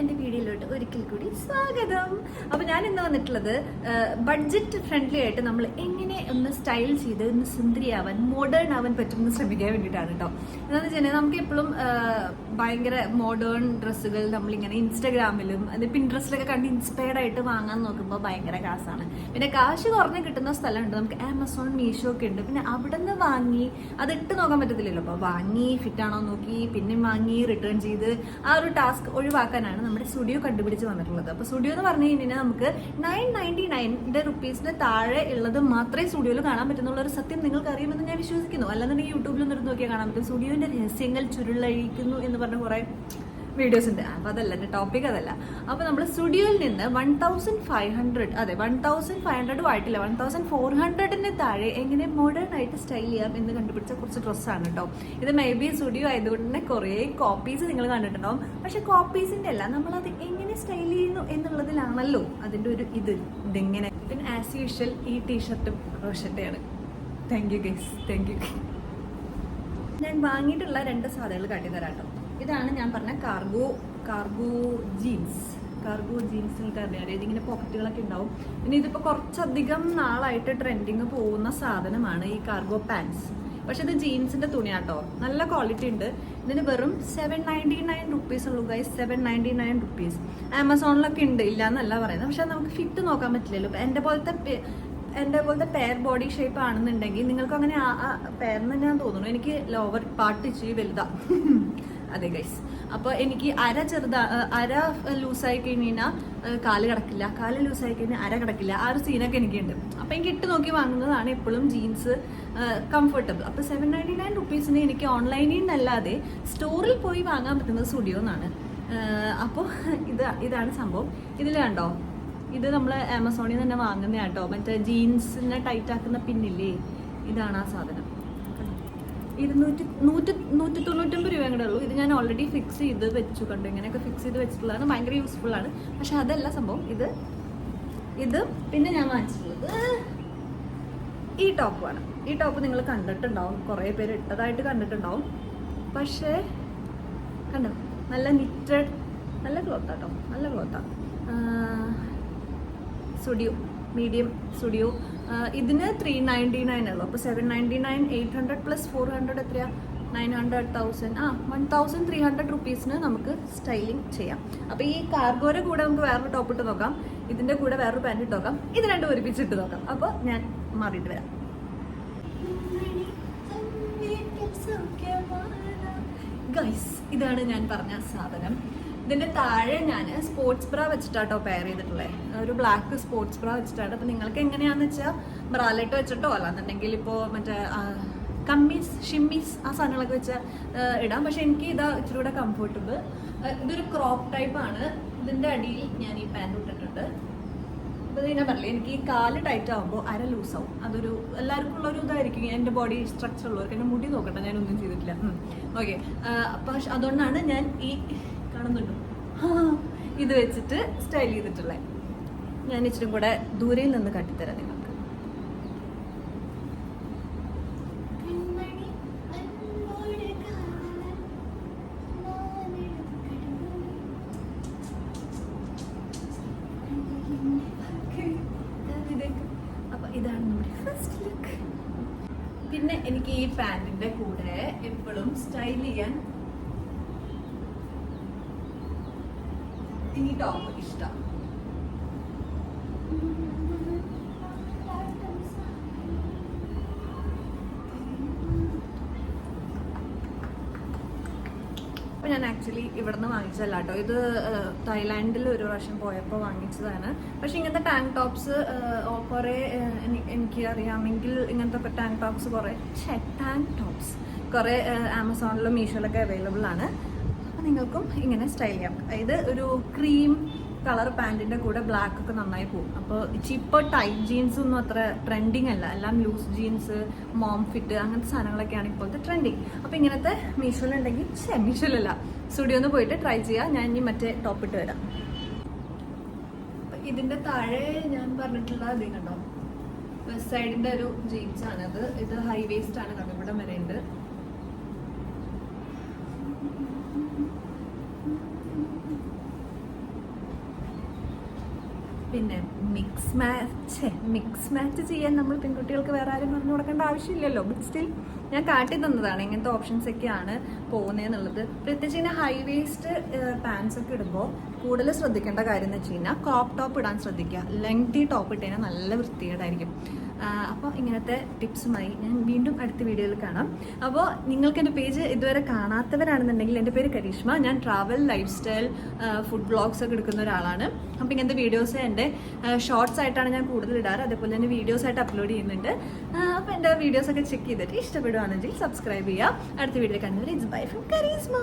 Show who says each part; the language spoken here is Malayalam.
Speaker 1: എന്റെ വീഡിയോയിലോട്ട് ഒരിക്കൽ കൂടി സ്വാഗതം. അപ്പോൾ ഞാൻ ഇന്ന് വന്നിട്ടുള്ളത് ബഡ്ജറ്റ് ഫ്രണ്ട്ലി ആയിട്ട് നമ്മൾ എങ്ങനെ ഒന്ന് സ്റ്റൈൽ ചെയ്ത് ഒന്ന് സുന്ദരിയാവാൻ മോഡേൺ ആവാൻ പറ്റുമെന്ന് ശ്രമിക്കാൻ വേണ്ടിയിട്ടാണ് കേട്ടോ എന്താണെന്ന് വെച്ചാൽ നമുക്ക് എപ്പോഴും ഭയങ്കര മോഡേൺ ഡ്രസ്സുകൾ നമ്മളിങ്ങനെ ഇൻസ്റ്റാഗ്രാമിലും അത് പിൻട്രസ്റ്റിലൊക്കെ കണ്ട് ഇൻസ്പയർഡ് ആയിട്ട് വാങ്ങാൻ നോക്കുമ്പോൾ ഭയങ്കര കാശാണ് പിന്നെ കാശ് കുറഞ്ഞ് കിട്ടുന്ന സ്ഥലമുണ്ട്. നമുക്ക് ആമസോൺ മീഷോ ഒക്കെ ഉണ്ട്. പിന്നെ അവിടെ നിന്ന് വാങ്ങി അത് ഇട്ട് നോക്കാൻ പറ്റത്തില്ലല്ലോ. അപ്പോൾ വാങ്ങി ഫിറ്റ് ആണോ നോക്കി പിന്നെ വാങ്ങി റിട്ടേൺ ചെയ്ത് ആ ഒരു ടാസ്ക് ഒഴിവാക്കാനാണ് നമ്മുടെ സ്റ്റുഡിയോ കണ്ടുപിടിച്ച് വന്നിട്ടുള്ളത്. അപ്പോൾ സ്റ്റുഡിയോ എന്ന് പറഞ്ഞു കഴിഞ്ഞാൽ നമുക്ക് നയൻ നയന്റി നയന്റെ റുപ്പീസിന് താഴെ ഉള്ളത് മാത്രമേ സ്റ്റുഡിയോയിൽ കാണാൻ പറ്റുന്നുള്ള. ഒരു സത്യം നിങ്ങൾക്ക് അറിയുമെന്ന് ഞാൻ വിശ്വസിക്കുന്നു. അല്ലാന്നുണ്ടെങ്കിൽ യൂട്യൂബിൽ നിന്ന് നോക്കിയാൽ കാണാൻ പറ്റും. സ്റ്റുഡിയോന്റെ രഹസ്യങ്ങൾ ചുരുളഴിക്കുന്നു എന്ന് പറഞ്ഞ കുറേ വീഡിയോസ് ഉണ്ട് അപ്പോൾ അതല്ല എന്റെ ടോപ്പിക് അതല്ല. അപ്പോൾ നമ്മൾ സ്റ്റുഡിയോയിൽ നിന്ന് വൺ തൗസൻഡ് ഫൈവ് ഹൺഡ്രഡ് അതെ വൺ തൗസൻഡ് ഫൈവ് ഹൺഡ്രഡും ആയിട്ടില്ല വൺ തൗസൻഡ് ഫോർ ഹൺഡ്രഡിന് താഴെ എങ്ങനെ മോഡേൺ ആയിട്ട് സ്റ്റൈൽ ചെയ്യാം എന്ന് കണ്ടുപിടിച്ച കുറച്ച് ഡ്രസ്സാണ് കേട്ടോ ഇത് മേ ബി സ്റ്റുഡിയോ ആയതുകൊണ്ട് തന്നെ കുറേ കോപ്പീസ് നിങ്ങൾ കണ്ടിട്ടുണ്ടാവും. പക്ഷെ കോപ്പീസിന്റെ അല്ല നമ്മൾ അത് എങ്ങനെ സ്റ്റൈൽ ചെയ്യുന്നു എന്നുള്ളതിലാണല്ലോ അതിന്റെ ഒരു ഇത്. ഇതെങ്ങനെ. പിന്നെ ആസ് യൂഷ്വൽ ഈ ടീഷർട്ടും റോഷന്റെയാണ് thank you guys thank you ഞാൻ വാങ്ങിയിട്ടുള്ള രണ്ട് സാധനങ്ങൾ കാട്ടിത്തരാം കേട്ടോ ഇതാണ് ഞാൻ പറഞ്ഞ cargo cargo jeans cargo jeans നിങ്ങൾക്ക് അറിയാം അതായത് ഇങ്ങനെ പോക്കറ്റുകളൊക്കെ ഉണ്ടാവും. പിന്നെ ഇതിപ്പോൾ കുറച്ചധികം നാളായിട്ട് ട്രെൻഡിങ് പോകുന്ന സാധനമാണ് ഈ കാർഗോ പാൻസ് പക്ഷെ ഇത് ജീൻസിന്റെ തുണിയാട്ടോ. നല്ല ക്വാളിറ്റി ഉണ്ട്. ഇതിന് വെറും സെവൻ നയന്റി നയൻ റുപ്പീസ് ഉള്ളൂ guys seven ninety nine rupees ആമസോണിലൊക്കെ ഉണ്ട് ഇല്ല എന്നല്ല പറയുന്നത്. പക്ഷെ നമുക്ക് ഫിറ്റ് നോക്കാൻ പറ്റില്ലല്ലോ. എന്റെ പോലത്തെ എന്റെ പോലത്തെ പെയർ ബോഡി ഷേപ്പ് ആണെന്നുണ്ടെങ്കിൽ നിങ്ങൾക്ക് അങ്ങനെ പെയർ എന്ന് ഞാൻ തോന്നുന്നു. എനിക്ക് ലോവർ പാർട്ട് ഇച്ചിരി വലുതാ. അതെ ഗൈസ് അപ്പോൾ എനിക്ക് അര ചെറുതാ അര ലൂസായി കഴിഞ്ഞാൽ കാൽ കിടക്കില്ല. കാൽ ലൂസായി കഴിഞ്ഞാൽ അര കിടക്കില്ല. ആ ഒരു സീനൊക്കെ എനിക്കുണ്ട്. അപ്പോൾ എനിക്ക് ഇട്ട് നോക്കി വാങ്ങുന്നതാണ് എപ്പോഴും ജീൻസ് കംഫർട്ടബിൾ അപ്പോൾ സെവൻ നയന്റി നയൻ റുപ്പീസിന് എനിക്ക് ഓൺലൈനിൽ നിന്നല്ലാതെ സ്റ്റോറിൽ പോയി വാങ്ങാൻ പറ്റുന്നത് സ്റ്റുഡിയോ എന്നാണ് അപ്പോൾ ഇത് ഇതാണ് സംഭവം. ഇതിൽ കണ്ടോ? ഇത് നമ്മൾ ആമസോണിൽ നിന്ന് തന്നെ വാങ്ങുന്ന കേട്ടോ മറ്റേ ജീൻസിനെ ടൈറ്റ് ആക്കുന്ന പിന്നില്ലേ ഇതാണ് ആ സാധനം. ഇരുന്നൂറ്റി നൂറ്റി നൂറ്റി തൊണ്ണൂറ്റൊമ്പത് രൂപ കൂടെ ഉള്ളൂ. ഇത് ഞാൻ ഓൾറെഡി ഫിക്സ് ചെയ്ത് വെച്ചു കണ്ടു. ഇങ്ങനെയൊക്കെ ഫിക്സ് ചെയ്ത് വെച്ചിട്ടുള്ളതാണ്. ഭയങ്കര യൂസ്ഫുൾ ആണ്. പക്ഷെ അതല്ല സംഭവം. ഇത് ഇത് പിന്നെ ഞാൻ വാങ്ങിച്ചിട്ടുള്ളത് ഈ ടോപ്പാണ് ഈ ടോപ്പ് നിങ്ങൾ കണ്ടിട്ടുണ്ടാവും. കുറേ പേര് ഇട്ടതായിട്ട് കണ്ടിട്ടുണ്ടാവും. പക്ഷേ കണ്ടോ? നല്ല നിറ്റഡ് നല്ല ക്ലോത്താട്ടോ നല്ല ക്ലോത്താണ് സ്റ്റുഡിയോ മീഡിയം സ്റ്റുഡിയോ ഇതിന് ത്രീ നയന്റി നയൻ ഉള്ളൂ. അപ്പോൾ seven ninety nine eight hundred plus four hundred എത്രയാ? നയൻ ഹൺഡ്രഡ് തൗസൻഡ് ആ വൺ തൗസൻഡ് ത്രീ ഹൺഡ്രഡ് റുപ്പീസിന് നമുക്ക് സ്റ്റൈലിംഗ് ചെയ്യാം. അപ്പോൾ ഈ കാർഗോയുടെ കൂടെ നമുക്ക് വേറൊരു ടോപ്പ് ഇട്ട് നോക്കാം. ഇതിന്റെ കൂടെ വേറൊരു പാന്റ് ഇട്ട് നോക്കാം. ഇത് രണ്ടും ഒരുമിച്ച് ഇട്ട് നോക്കാം. അപ്പോൾ ഞാൻ മാറിയിട്ട് വരാം. ഗൈസ് ഇതാണ് ഞാൻ പറഞ്ഞ സാധനം. ഇതിന്റെ താഴെ ഞാൻ സ്പോർട്സ് ബ്ര വെച്ചിട്ടാട്ടോ പെയർ ചെയ്തിട്ടുള്ളത് ഒരു ബ്ലാക്ക് സ്പോർട്സ് ബ്ര വെച്ചിട്ടാണ്. അപ്പൊ നിങ്ങൾക്ക് എങ്ങനെയാന്ന് വെച്ചാൽ ബ്രാലെറ്റ് വെച്ചിട്ടോ അല്ലാന്നുണ്ടെങ്കിൽ ഇപ്പോ മറ്റേ കമ്മീസ് ഷിമ്മീസ് ആ സാധനങ്ങളൊക്കെ വെച്ച ഇടാം. പക്ഷെ എനിക്ക് ഇതാ ഇച്ചിരി കൂടെ കംഫർട്ടബിൾ ഇതൊരു ക്രോപ്പ് ടൈപ്പ് ആണ്. ഇതിന്റെ അടിയിൽ ഞാൻ ഈ പാന്റ് ഇട്ടിട്ടുണ്ട്. അപ്പോൾ ഞാൻ പറഞ്ഞില്ലേ എനിക്ക് ഈ കാൽ ടൈറ്റ് ആകുമ്പോൾ അര ലൂസ് ആവും. അതൊരു എല്ലാവർക്കും ഉള്ള ഒരു ഇതായിരിക്കും. എന്റെ ബോഡി സ്ട്രക്ചർ ഉള്ളവർക്ക്. എന്റെ മുടി നോക്കട്ടെ ഞാനൊന്നും ചെയ്തിട്ടില്ല. ഓക്കെ അപ്പോൾ അതുകൊണ്ടാണ് ഞാൻ ഈ കാണുന്നുണ്ടോ? ഇത് വെച്ചിട്ട് സ്റ്റൈൽ ചെയ്തിട്ടുള്ളത് ഞാൻ ഇച്ചിരി കൂടെ ദൂരെ നിന്ന് കട്ടിത്തരാം നിങ്ങൾക്ക്. ഇതാണ് നമ്മുടെ ഫസ്റ്റ് ലുക്ക് പിന്നെ എനിക്ക് ഈ പാന്റിന്റെ കൂടെ എപ്പോഴും സ്റ്റൈൽ ചെയ്യാൻ ഈ ടോപ്പ് ഇഷ്ടം ഞാൻ ആക്ച്വലി ഇവിടുന്ന് വാങ്ങിച്ചതല്ല കേട്ടോ ഇത് തായ്ലാൻഡിൽ ഒരു പ്രാവശ്യം പോയപ്പോൾ വാങ്ങിച്ചതാണ്. പക്ഷെ ഇങ്ങനത്തെ ടാങ്ക് ടോപ്സ് കുറേ എനിക്ക് അറിയാമെങ്കിൽ ഇങ്ങനത്തെ ടാങ്ക് ടോപ്സ് കുറേ ടാങ്ക് ടോപ്സ് കുറേ ആമസോണിലും മീഷോയിലൊക്കെ അവൈലബിൾ ആണ്. നിങ്ങൾക്കും ഇങ്ങനെ സ്റ്റൈൽ ചെയ്യാം. അതായത് ഒരു ക്രീം കളർ പാന്റിന്റെ കൂടെ ബ്ലാക്ക് ഒക്കെ നന്നായി പോകും. അപ്പോൾ ഇപ്പോൾ ടൈറ്റ് ജീൻസ് ഒന്നും അത്ര ട്രെൻഡിങ് അല്ല. എല്ലാം ലൂസ് ജീൻസ് മോം ഫിറ്റ് അങ്ങനത്തെ സാധനങ്ങളൊക്കെയാണ് ഇപ്പോഴത്തെ ട്രെൻഡിങ് അപ്പോൾ ഇങ്ങനത്തെ മീഷോയിലുണ്ടെങ്കിൽ ശേ മീഷോയിലല്ല സ്റ്റുഡിയോന്ന് പോയിട്ട് ട്രൈ ചെയ്യാം. ഞാൻ ഇനി മറ്റേ ടോപ്പ് ഇട്ട് വരാം. ഇതിന്റെ താഴെ ഞാൻ പറഞ്ഞിട്ടുള്ള അതിന് കണ്ടോ? വെസ്റ്റ് സൈഡിന്റെ ഒരു ജീൻസ് അത് ഇത് ഹൈ വേസ്റ്റ് ആണ്. കണ്ടോ ഇവിടെ പിന്നെ മിക്സ് മാച്ച് മിക്സ് മാച്ച് ചെയ്യാൻ നമ്മൾ പെൺകുട്ടികൾക്ക് വേറെ ആരും പറഞ്ഞു കൊടുക്കേണ്ട ആവശ്യമില്ലല്ലോ. ബട്ട് സ്റ്റിൽ ഞാൻ കാട്ടി തന്നതാണ് ഇങ്ങനത്തെ ഓപ്ഷൻസ് ഒക്കെയാണ് പോകുന്നതെന്നുള്ളത് പ്രത്യേകിച്ച് ഇങ്ങനെ ഹൈ വേസ്റ്റ് പാൻസ് ഒക്കെ ഇടുമ്പോൾ കൂടുതൽ ശ്രദ്ധിക്കേണ്ട കാര്യം എന്ന് വെച്ച് കഴിഞ്ഞാൽ ക്രോപ്പ് ടോപ്പ് ഇടാൻ ശ്രദ്ധിക്കുക. ലെങ്തി ടോപ്പ് ഇട്ട് കഴിഞ്ഞാൽ നല്ല വൃത്തികേടായിരിക്കും. അപ്പോൾ ഇങ്ങനത്തെ ടിപ്സുമായി ഞാൻ വീണ്ടും അടുത്ത വീഡിയോയിൽ കാണാം. അപ്പോൾ നിങ്ങൾക്ക് എന്റെ പേജ് ഇതുവരെ കാണാത്തവരാണെന്നുണ്ടെങ്കിൽ എന്റെ പേര് കരീഷ്മ. ഞാൻ travel lifestyle food blogs ഒക്കെ എടുക്കുന്ന ഒരാളാണ്. അപ്പോൾ ഇങ്ങനത്തെ വീഡിയോസ് എന്റെ ഷോർട്സ് ആയിട്ടാണ് ഞാൻ കൂടുതൽ ഇടാറ്. അതേപോലെ തന്നെ വീഡിയോസ് ആയിട്ട് അപ്ലോഡ് ചെയ്യുന്നുണ്ട്. അപ്പോൾ എന്റെ വീഡിയോസ് ഒക്കെ ചെക്ക് ചെയ്തിട്ട് ഇഷ്ടപ്പെടുവാണെങ്കിൽ സബ്സ്ക്രൈബ് ചെയ്യുക. അടുത്ത വീഡിയോ കാണുന്നവർ ഇറ്റ്സ് ബൈ ഫ്രം കരീസ്മ